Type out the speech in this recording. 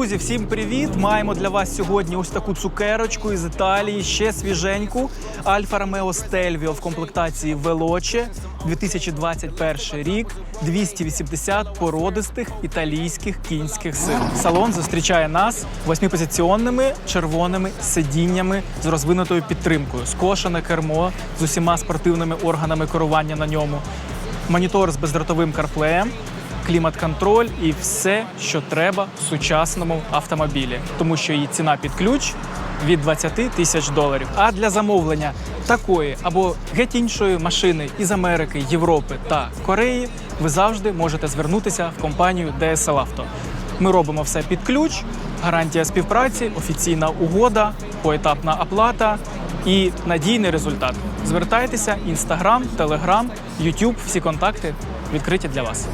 Друзі, всім привіт! Маємо для вас сьогодні ось таку цукерочку із Італії, ще свіженьку. Альфа Ромео Стельвіо в комплектації Veloce, 2021 рік, 280 породистих італійських кінських сил. Салон зустрічає нас восьмипозиціонними червоними сидіннями з розвинутою підтримкою, скошене кермо з усіма спортивними органами керування на ньому, монітор з бездротовим карплеєм клімат-контроль і все, що треба в сучасному автомобілі, тому що її ціна під ключ від 20 тисяч доларів. А для замовлення такої або геть іншої машини із Америки, Європи та Кореї ви завжди можете звернутися в компанію DSL Auto. Ми робимо все під ключ, гарантія співпраці, офіційна угода, поетапна оплата і надійний результат. Звертайтеся, інстаграм, телеграм, Ютуб, всі контакти відкриті для вас.